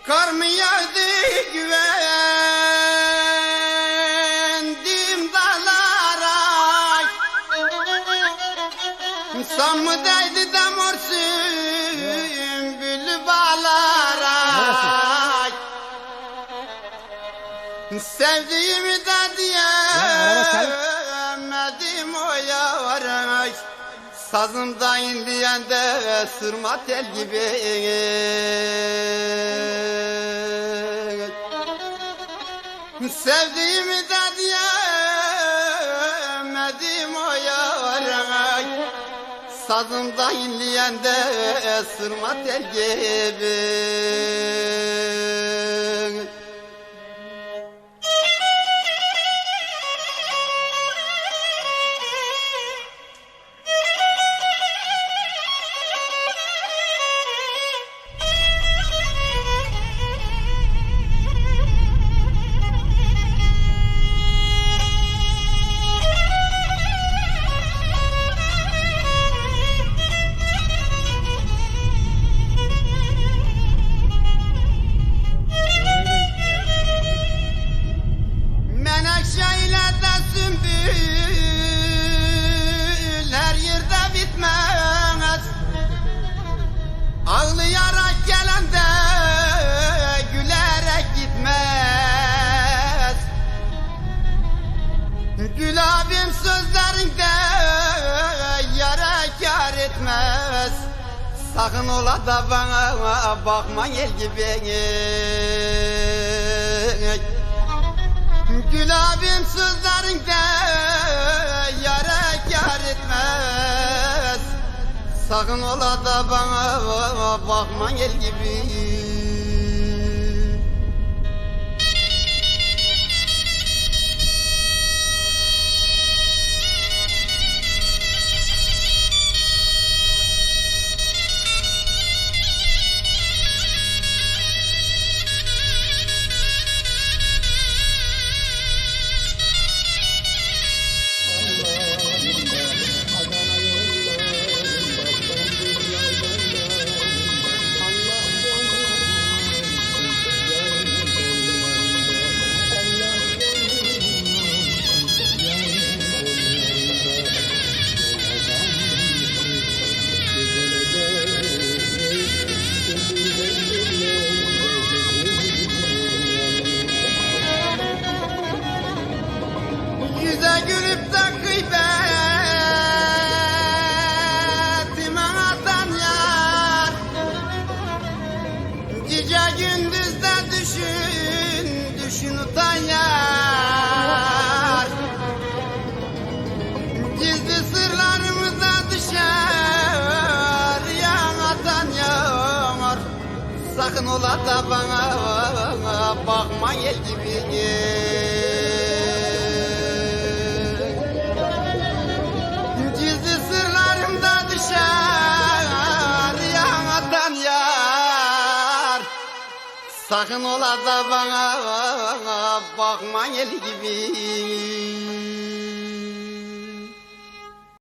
Kar mı yağdı güvendim dağlara. Sam mı değdi de mor sümbülü Sevdiğimi de diyemedim o yavaş Sazımda inleyen de sırma tel gibi. Sevdiğimi de diyemedim o yavaş Sazımda inleyen de sırma tel gibi Sakın ola da bana bakma el gibi. Gül abim sözlerinde yara kar etmez. Sakın ola da bana bakma el gibi Yüze gülüp de gıybetime atan yar. Gece gündüz de düşün, düşün utan yar. Gizli sırlarımıza düşer yan atan yar. Sakın ola da bana bakma el gibi Gizli Sakın ola da bana bakma el gibi